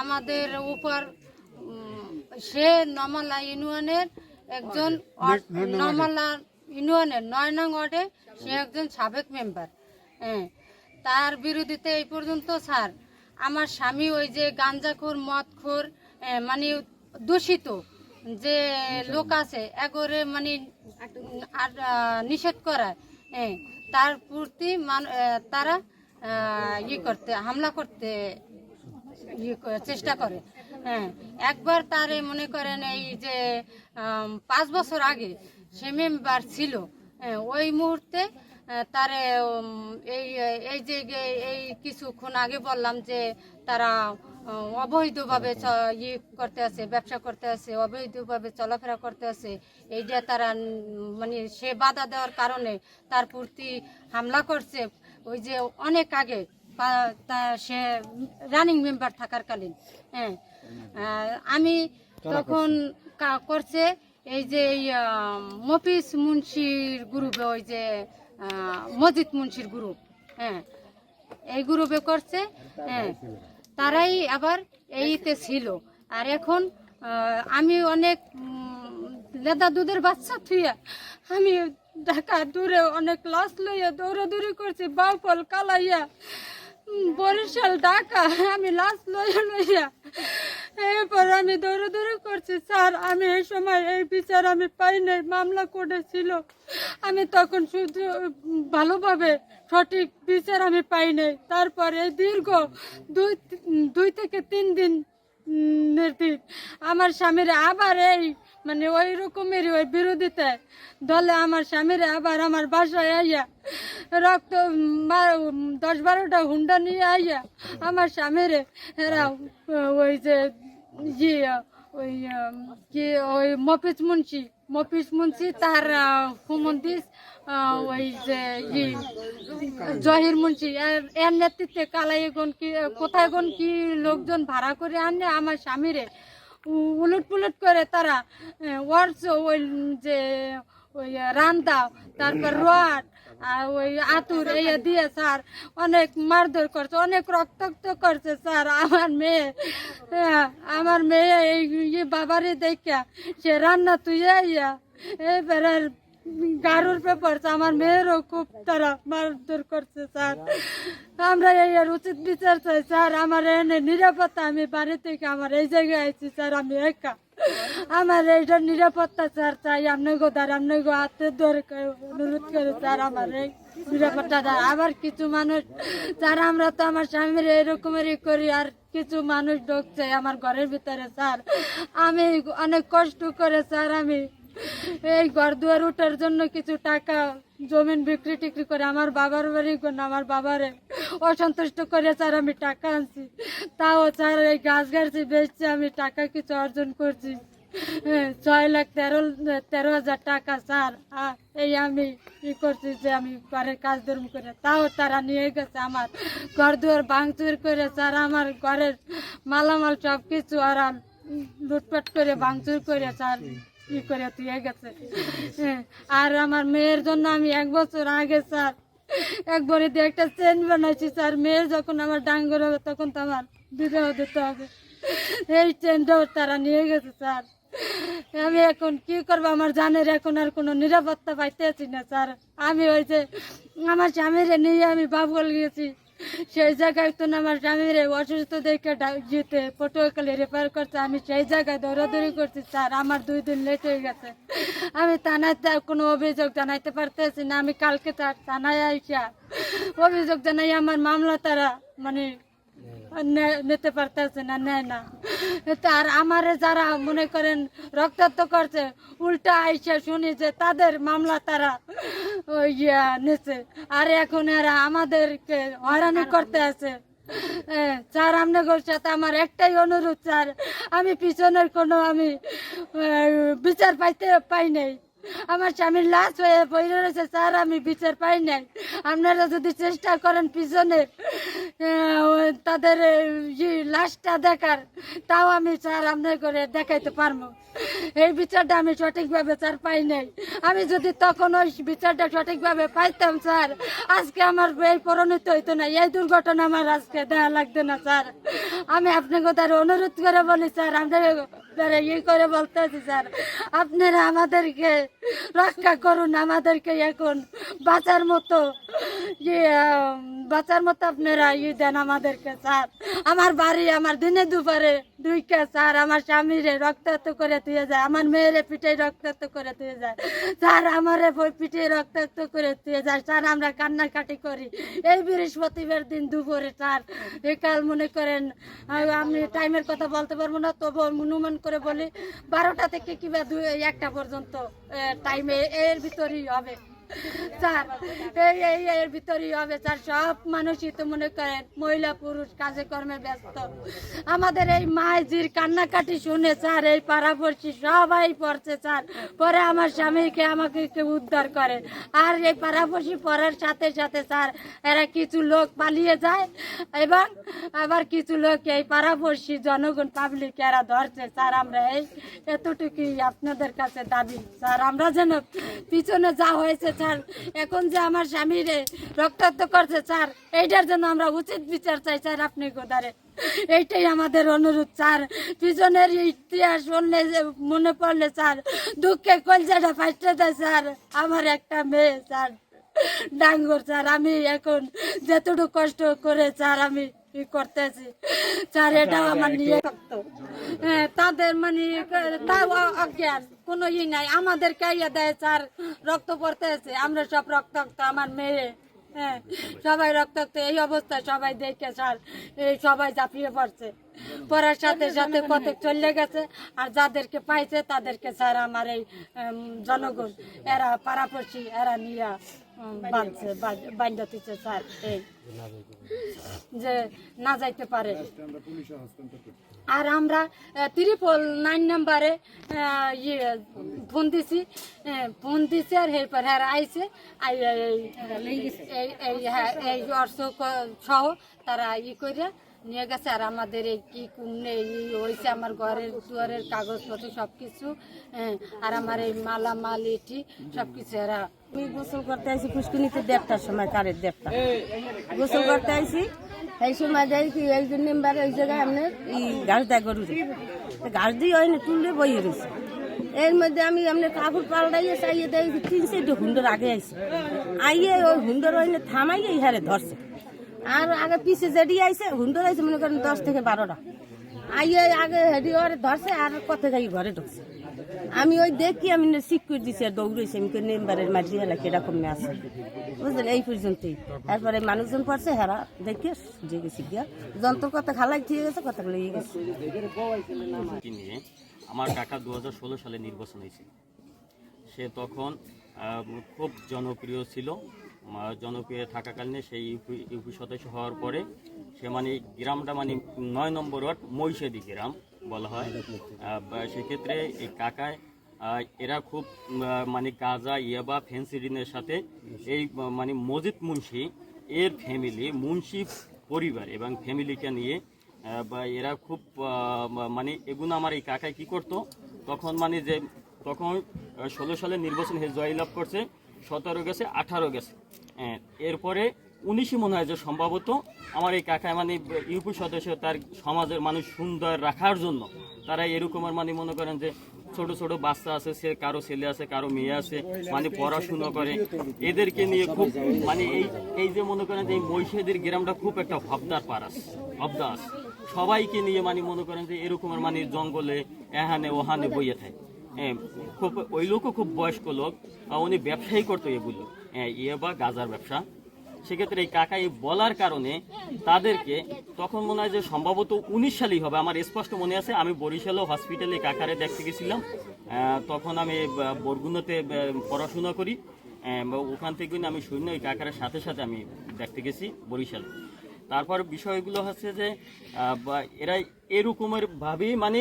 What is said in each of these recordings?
আমাদের উপর সে নমালা ইউনিয়নের একজন নমালা ইউনিয়নের নয় নং ওয়ার্ডে সে একজন সাবেক মেম্বার। হ্যাঁ তার বিরোধিতা এই পর্যন্ত স্যার আমার স্বামী ওই যে গাঞ্জাখোর মদখোর মানে দূষিত যে লোক আছে এগরে মানে নিষেধ করায় হ্যাঁ তার প্রতি তারা ই করতে হামলা করতে চেষ্টা করে। হ্যাঁ একবার তারে মনে করেন এই যে পাঁচ বছর আগে সে মেম্বার ছিল হ্যাঁ, ওই মুহূর্তে তারে এই এই যে এই কিছুক্ষণ আগে বললাম যে তারা অবৈধভাবে ইয়ে করতে আছে ব্যবসা করতে আছে অবৈধভাবে চলাফেরা করতে আছে এইটা তারা মানে সে বাধা দেওয়ার কারণে তার প্রতি হামলা করছে। ওই যে অনেক আগে তা সে রানিং মেম্বার থাকার কালীন হ্যাঁ আমি তখন করছে এই যে মফিজ মুন্সির গ্রুপে ওই যে মজিদ মুন্সির গ্রুপ হ্যাঁ। এই গ্রুপে করছে হ্যাঁ। তারাই আবার এইতে ছিল। আর এখন আমি অনেক লেদা দুধের বাচ্চা থুইয়া আমি ঢাকা দূরে অনেক লাশ লইয়া দৌড়াদৌড়ি করছি বাউপল কালাইয়া। বরিশাল, ঢাকা। আমি লাশ লইয়া লইয়া এরপর আমি দৌড়ে দৌড়ে করছি। স্যার, আমি এই সময় এই বিচার আমি পাই নাই, মামলা করেছিল আমি তখন শুধু ভালোভাবে সঠিক বিচার আমি পাই নাই। তারপর এই দীর্ঘ দুই দুই থেকে তিন দিন আমার স্বামীর আবার এই মানে ওই রকমেরই ওই বিরোধিতায় দলে আমার স্বামীর আবার আমার বাসায় আইয়া রক্ত দশ বারোটা হুন্ডা নিয়ে আইয়া আমার স্বামীরে এরা, ওই যে ইয়ে ওই কি, ওই মফিজ মুন্সি মফিজ মুন্সি তার হুমন্দিস ওই যে ই জহির মুন্সি, এর নেতৃত্বে কালাইগন কি কোথায় কোন কি লোকজন ভাড়া করে আনে আমার স্বামীরে? উলট পুলট করে তারা ওয়ার্স, ওই যে, ওই রান্দা, তারপর আর ওই আতুর, এই দিয়ে স্যার, অনেক মারধর করছে, অনেক রক্তাক্ত করছে স্যার, আমার মেয়ে। আমার মেয়ে এই বাবারে দেখা সে রান্না তুই ইয়া এবারে গারুর পেপার আমার মেয়েরও খুব তারা মারধর করছে, স্যার। আমরা এই আর উচিত বিচার চাই, স্যার। আমার এনে নিরাপত্তা, আমি বাড়ি থেকে আমার এই জায়গায় আইছি, স্যার, আমি একা। আমার এইটার নিরাপত্তা, স্যার, চাই। আপনাকে দ্বার আপনাকে হাতে ধরে অনুরোধ করে, স্যার, আমার এই নিরাপত্তা দেয় আবার কিছু মানুষ, স্যার, আমরা তো আমার স্বামীর এরকমেরই করি, আর কিছু মানুষ ঢুকছে আমার ঘরের ভিতরে, স্যার। আমি অনেক কষ্ট করে, স্যার, আমি এই ঘর দুয়ার উঠার জন্য কিছু টাকা জমিন বিক্রি টিক্রি করে আমার বাবার বাড়ি আমার বাবারে অসন্তুষ্ট করে স্যার আমি টাকা আনছি। তাও স্যার এই গাছ গাছছি বেচছি, আমি টাকা কিছু অর্জন করছি। ছয় লাখ তেরো তেরো হাজার টাকা স্যার এই আমি ই করছি যে আমি ঘরের কাজ ধর্ম করে। তাও তারা নিয়ে গেছে আমার ঘর দুয়ার ভাঙচুর করে, স্যার আমার ঘরের মালামাল সব কিছু আর লুটপাট করে ভাঙচুর করে, স্যার। ই করে দিয়ে গেছে। হ্যাঁ, আর আমার মেয়ের জন্য আমি এক বছর আগে স্যার একবারে দিয়ে একটা চেন বানাইছি স্যার। মেয়ের যখন আমার ডাঙ্গর হবে তখন তো আমার বিবাহ দিতে হবে। এই চেনটাও তারা নিয়ে গেছে স্যার। আমি এখন কি করব? আমার জানের এখন আর কোনো নিরাপত্তা পাইতেছি না স্যার। আমি ওই যে আমার স্বামীরে নিয়ে আমি বাবুল গেছি সেই জায়গায় তো আমার স্বামীর অসুস্থ দেখে যেতে পটুয়াখালী রেফার করছে। আমি সেই জায়গায় দৌড়াদৌড়ি করছি, স্যার, আমার দুই দিন লেট হয়ে গেছে। আমি থানাতে কোনো অভিযোগ জানাইতে পারতেছি না। আমি কালকে তার থানায় আইসা অভিযোগ জানাই, আমার মামলা তারা মানে নিতে পারতেছে না, নেয় না। তার আমারে যারা মনে করেন রক্তাক্ত করছে, উল্টা আইসা শুনি যে তাদের মামলা তারা ইয়া নিচ্ছে আর এখন এরা আমাদেরকে হয়রানি করতে আছে। স্যার আপনাদের সাথে আমার একটাই অনুরোধ, স্যার, আমি পিছনের কোনো আমি বিচার পাইতে পাই নাই। আমার স্বামীর লাশ হয়ে পড়ে রয়েছে, স্যার, আমি বিচার পাই নাই। আপনারা যদি চেষ্টা করেন পিছনে তাদের লাশটা দেখার, তাও আমি, স্যার, আপনার করে দেখাইতে পারব। এই বিচারটা আমি সঠিকভাবে, স্যার, পাই নাই। আমি যদি তখন ওই বিচারটা সঠিকভাবে পাইতাম, স্যার, আজকে আমার এই পরিণত হইতো না। এই দুর্ঘটনা আমার আজকে দেওয়া লাগতো না, স্যার। আমি আপনাকে তার অনুরোধ করে বলি, স্যার আপনারা ইয়ে করে বলতেছি, স্যার। আপনারা আমাদেরকে রক্ষা করুন, আমাদেরকে এখন বাঁচার মতো ইয়ে বাঁচার মতো আপনারা ইয়ে দেন আমাদেরকে, স্যার। আমার বাড়ি, আমার দিনে দুপুরে দুইটা স্যার, আমার স্বামীরে রক্তাক্ত করে তুই যায়, আমার মেয়েরে পিঠে রক্তাক্ত করে তুই যায়। স্যার, আমারে পিঠে রক্তাক্ত করে তুই যায়। স্যার, আমরা কান্নাকাটি করি। এই বৃহস্পতিবার দিন দুপুরে, স্যার এই কাল মনে করেন আমি টাইমের কথা বলতে পারব না, তবু অনুমান করে বলি বারোটা থেকে কিংবা দুই একটা পর্যন্ত টাইমে এর ভিতরেই হবে। এর সব মানুষই তো মনে করেন, মহিলা, পুরুষ, কাজে কর্মে ব্যস্ত। আমাদের এই কান্নাকাটি শুনে, স্যার, এই পাড়াপড়শি সবাই পড়ছে, স্যার। পরে আমার স্বামীকে আমাকে উদ্ধার করে। আর এই পাড়াপড়শি পড়ার সাথে সাথে, স্যার, এরা কিছু লোক পালিয়ে যায় এবং আবার কিছু লোক এই পাড়াপড়শি জনগণ পাবলিক এরা ধরছে। স্যার, আমরা এই এতটুকুই আপনাদের কাছে দাবি। স্যার, আমরা যেন পিছনে যা হয়েছে স্যার, এখন যে আমার স্বামীরে রক্তাক্ত করছে, স্যার, এইটার জন্য আমরা উচিত বিচার চাই, স্যার, আপনি গোদারে। এইটাই আমাদের অনুরোধ, স্যার। পিছনের ইতিহাস শুনলে মনে পড়লে, স্যার, দুঃখে কলজাটা ফাইটে দেয়, স্যার। আমার একটা মেয়ে, স্যার, ডাঙ্গর, স্যার, আমি এখন যতটুকু কষ্ট করে, স্যার, আমি করতেছি? স্যার এটাও আমার নিয়ে থাকতো। হ্যাঁ তাদের মানে তাও অজ্ঞান কোনো ই নাই। আমাদের কাইয়া দেয় স্যার রক্ত পড়তেছে আমরা সব রক্তাক্ত আমার মেয়ে। হ্যাঁ সবাই রক্তাক্ত এই অবস্থায় সবাই দেখে স্যার এই সবাই ঝাঁপিয়ে পড়ছে। পড়ার সাথে সাথে কত চলে গেছে আর যাদেরকে পাইছে তাদেরকে স্যার আমার এই জনগণ এরা পাড়াপড়শি এরা নিয়ে বাঁধছে বান্ধা স্যার, এই। যে না যাইতে পারে। আর আমরা ত্রিপল নাইন নাম্বারে ইয়ে ফোন দিছি ফোন দিছি আর এরপর হ্যাঁ আইছে। আই এই- এই এই হ্যাঁ এই অর্থ সহ তারা ই করে নিয়ে গেছে। আর আমাদের এই কি কুমনে ই হয়েছে আমার ঘরের দুয়ারের কাগজপত্র সব কিছু আর আমার এই মালা মাল এটি সব কিছু এরা আমি গোসল করতে আইসি পুষ্কিনিতে দেড়টার সময়, কারের দেড়টা। গোসল করতে আইসি, এই সময় দেখি এই যে মেম্বার এই জায়গায় আপনার এই ঘাস দেয় গরু ঘাস দিয়ে হয় না তুললে বইয়ে রয়েছে। এর মধ্যে আমি আপনার কাপড় পাল্টাইয়ে চাইয়ে দেখি তিন চারটে হুন্ডর আগে আইসি আইয়ে ওই হুন্ডর হয় না থামাইয়ে এই হারে ধরছে। আর আগে পিছে যেটি আইসে হুন্ডর আইসে মনে করেন দশ থেকে বারোটা। আইয়ে আগে হেডি ওরে ধরছে আর কত যাই ঘরে ঢুকছে। আমি ওই দেখি, আমি সিকিউর দিছি আর দৌড়েছি আমি মেম্বারের মাঝি হেলা কীরকম আছে বুঝলেন? এই পর্যন্তই। তারপরে মানুষজন পড়ছে, হেরা দেখে যে গেছি গিয়া। যন্ত্র কথা খালাই ঠিক গেছে কথাগুলো ইয়ে গেছে। আমার কাকা দু হাজার ষোলো সালে নির্বাচন হয়েছে। সে তখন খুব জনপ্রিয় ছিল। জনপ্রিয় থাকাকালীন সেই ইউপি ইউপি সদস্য হওয়ার পরে সে মানে গ্রামটা মানে নয় নম্বর ওয়ার্ড মহিষাদি গ্রাম। বলা হয়। সেক্ষেত্রে এই কাকায় এরা খুব মানে গাঁজা ইয়াবা ফেন্সিডিনের সাথে এই মানে মজিদ মুন্সি এর ফ্যামিলি মুন্সি পরিবার এবং ফ্যামিলিকে নিয়ে বা এরা খুব মানে এগুলো আমার এই কাকায় কি করতো তখন মানে যে তখন ষোলো সালে নির্বাচন জয়লাভ করছে সতেরো গেছে আঠারো গেছে। হ্যাঁ, এরপরে উনিশই মনে হয় যে সম্ভবত আমার এই কাকায় মানে ইউপি সদস্য তার সমাজের মানুষ সুন্দর রাখার জন্য। তারা এরকমের মানে মনে করেন যে ছোট ছোট বাচ্চা আছে সে কারও ছেলে আছে কারও মেয়ে আছে মানে পড়াশুনো করে। এদেরকে নিয়ে খুব মানে এই এই যে মনে করেন যে এই মহিষাদের গ্রামটা খুব একটা ভাবদার পারাস ভাবদা আছে। সবাইকে নিয়ে মানে মনে করেন যে এরকমের মানে জঙ্গলে এহানে ওহানে বইয়ে থাকে। হ্যাঁ, খুব ওই লোকও খুব বয়স্ক লোক উনি ব্যবসায়ী করতো এগুলো। হ্যাঁ, ইয়ে বা গাজার ব্যবসা। সেক্ষেত্রে এই কাকা এই বলার কারণে তাদেরকে তখন মনে হয় যে সম্ভবত উনিশ সালেই হবে। আমার স্পষ্ট মনে আছে, আমি বরিশালও হসপিটালে কাকারে দেখতে গেছিলাম। তখন আমি বরগুনাতে পড়াশোনা করি। ওখান থেকে আমি শূন্য এই কাকারের সাথে সাথে আমি দেখতে গেছি বরিশাল। তারপর বিষয়গুলো হচ্ছে যে এরা এরকমের ভাবেই মানে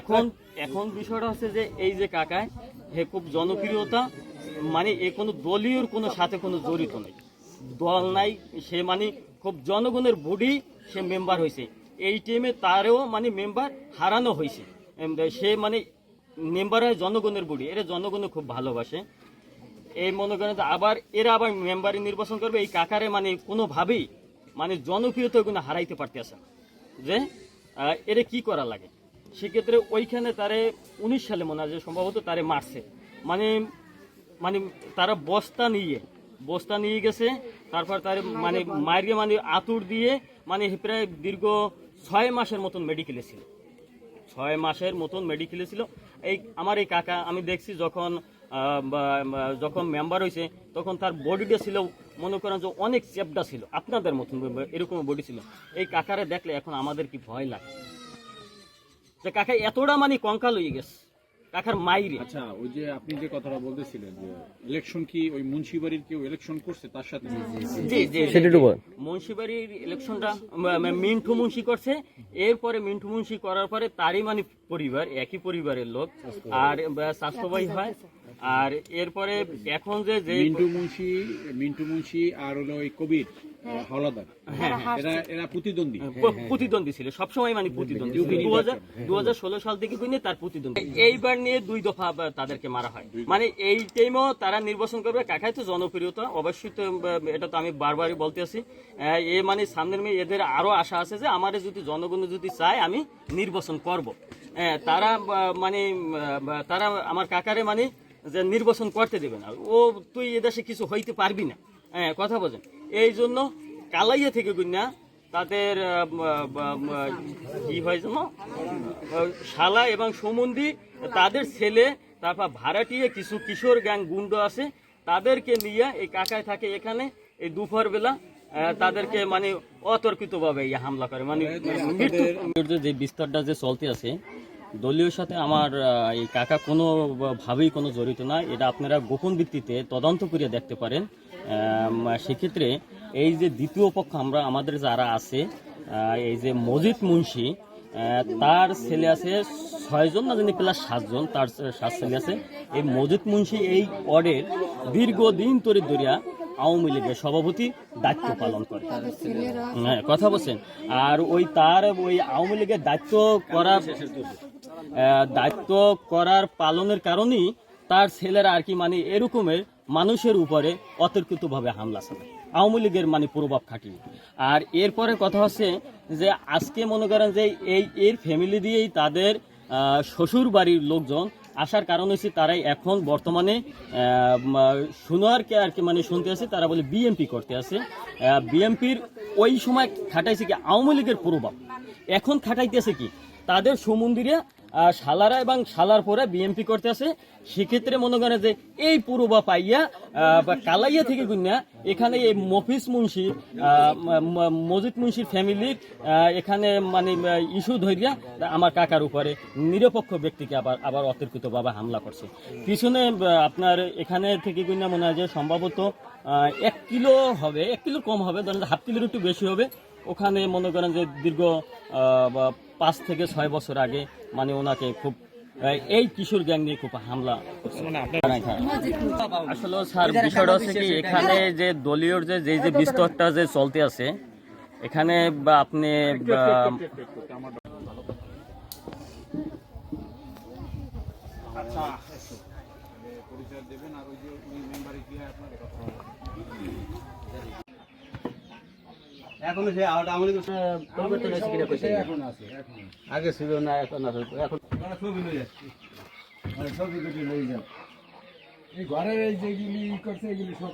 এখন এখন বিষয়টা হচ্ছে যে এই যে কাকায় হে খুব জনপ্রিয়তা মানে এ কোনো দলীয় কোনো সাথে কোনো জড়িত নেই। দল নাই, সে মানে খুব জনগণের বডি সে মেম্বার হয়েছে এই টিমে তারও মানে মেম্বার হারানো হয়েছে সে মানে মেম্বার হয় জনগণের বডি, এরা জনগণও খুব ভালোবাসে। এই মনে করেন আবার, এরা আবার মেম্বারে নির্বাচন করবে, এই কাকারে মানে কোনোভাবেই মানে জনপ্রিয়তা কোনো হারাইতে পারতেছে না। যে এরে কি করা লাগে? সেক্ষেত্রে ওইখানে তারে উনিশ সালে মনে হয় যে সম্ভবত তারে মারছে। মানে মানে তারা বস্তা নিয়ে বস্তা নিয়ে গেছে। তারপর তার মানে মায়ের মানে আতুর দিয়ে মানে প্রায় দীর্ঘ ছয় মাসের মতন মেডিকেলে ছিল। ছয় মাসের মতন মেডিকেলে ছিল। এই আমার এই কাকা, আমি দেখছি যখন যখন মেম্বার হয়েছে তখন তার বডিটা ছিল, মনে করেন যে অনেক চেপটা ছিল। আপনাদের মতন এরকম বডি ছিল। এই কাকারে দেখলে এখন আমাদের কি ভয় লাগে। যে কাকা, এতটা মানে কঙ্কাল হয়ে গেছে। কাকার মাইরে। আচ্ছা ওই যে আপনি যে কথাটা বলতেছিলেন যে ইলেকশন কি ওই মুন্সিবাড়ির কেউ ইলেকশন করছে তার সাথে? জি জি সেটা মুন্সিবাড়ির ইলেকশনটা মিন্টু মুন্সি করছে। এরপরে মিন্টু মুন্সি করার পরে তারই মানে পরিবার একই পরিবারের লোক। আর স্বাস্থ্যবাহী হয়। আর এরপরে এখন যে যে মিন্টু মুন্সি মিন্টু মুন্সি আর হলো ওই কবির হাওলাদার এরা এরা প্রতিদ্বন্দ্বী। প্রতিদ্বন্দ্বী ছিল। সবসময় মানে প্রতিদ্বন্দ্বী দু হাজার দু হাজার ষোলো সাল থেকে কিন্তু তার প্রতিদ্বন্দ্বী। এইবার নিয়ে দুই দফা তাদেরকে মারা হয়। মানে এই টাইমও তারা নির্বাচন করবে। কাকাই তো জনপ্রিয়তা। অবশ্যই তো এটা তো আমি বারবারই বলতে আছি এ মানে সামনের মেয়ে এদের আরও আশা আছে যে আমার যদি জনগণ যদি চায় আমি নির্বাচন করব। আহ, তারা মানে তারা আমার কাকারে মানে যে নির্বাচন করতে দেবে না। ও তুই এদেশে কিছু হইতে পারবি না। হ্যাঁ কথা বোঝেন। এই জন্য কালাইয়া থেকে গুন্না তাদের কি হয় যেন শালা এবং সমুন্দি তাদের ছেলে তারপর ভাড়াটিয়ে কিছু কিশোর গ্যাং গুন্ড আছে তাদেরকে নিয়ে এই কাকায় থাকে এখানে এই দুপুর বেলা তাদেরকে মানে অতর্কিতভাবে হামলা করে। মানে মৃত্যু যে বিস্তারটা যে চলতে আছে দলীয় সাথে আমার এই কাকা কোনো ভাবেই কোনো জড়িত না। এটা আপনারা গোপন ভিত্তিতে তদন্ত করে দেখতে পারেন। সেক্ষেত্রে এই যে দ্বিতীয় পক্ষ আমরা আমাদের যারা আছে এই যে মজিদ মুন্সি তার ছেলে আছে ছয়জন না জানি প্লাস সাতজন তার সাত ছেলে আছে। এই মজিদ মুন্সি এই ওয়ার্ডের দীর্ঘদিন তরি ধরিয়া আওয়ামী লীগের সভাপতি দায়িত্ব পালন করে। হ্যাঁ কথা বলছেন। আর ওই তার ওই আওয়ামী লীগের দায়িত্ব করা আহ, দায়িত্ব করার পালনের কারণেই তার ছেলেরা আর কি মানে এরকমের মানুষের উপরে অতর্কিতভাবে হামলা চালায়। আওয়ামী লীগের মানে প্রভাব খাটিয়ে। আর এরপরে কথা হচ্ছে যে আজকে মনে করেন যে এই, এর ফ্যামিলি দিয়েই তাদের শ্বশুর বাড়ির লোকজন আসার কারণ হচ্ছে তারাই এখন বর্তমানে শুনোয়ারকে আর কি মানে শুনতে আছে, তারা বলে বিএমপি করতে আছে। বিএমপির ওই সময় খাটাইছে কি আওয়ামী লীগের প্রভাব। এখন খাটাইতেছে কি, তাদের সমুন্দিরে শালারা এবং শালার পরে বিএমপি করতে আছে সেক্ষেত্রে মনে করেন যে এই পূর্বা পাইয়া বা কালাইয়া থেকে গুন্যা এখানে এই মফিস মুন্সি আহ, ম- ম- মজিদ মুন্সির ফ্যামিলির এখানে মানে ইস্যু ধরিয়া আমার কাকার উপরে নিরপেক্ষ ব্যক্তিকে আবার আবার অতর্কিতভাবে হামলা করছে। পিছনে আপনার এখানে থেকে গুন্যা মনে হয় যে সম্ভবত এক কিলো হবে এক কিলো কম হবে ধরেন হাফ কিলোর একটু বেশি হবে। ওখানে মনে করেন যে দীর্ঘ পাঁচ থেকে ছয় বছর আগে মানে ওনাকে খুব এই কিশোর গ্যাং নিয়ে খুব হামলা আসলে স্যার বিষয়টা হচ্ছে কি এখানে যে দলীয় যে যে যে বিস্তরটা যে চলতে আছে এখানে বা আপনি বা, পরিচয় দেবেন আর ওই যে মেম্বারে কি আপনার এখনও সে আমাদের পরিবর্তন হয়েছে কিনা কইছেন? এখন আছে আগে ছিল না এখন আছে। এখন ছবি লই যাচ্ছি ছবি কেটে লই এই ঘরের এই যেগুলি করছে এগুলি সব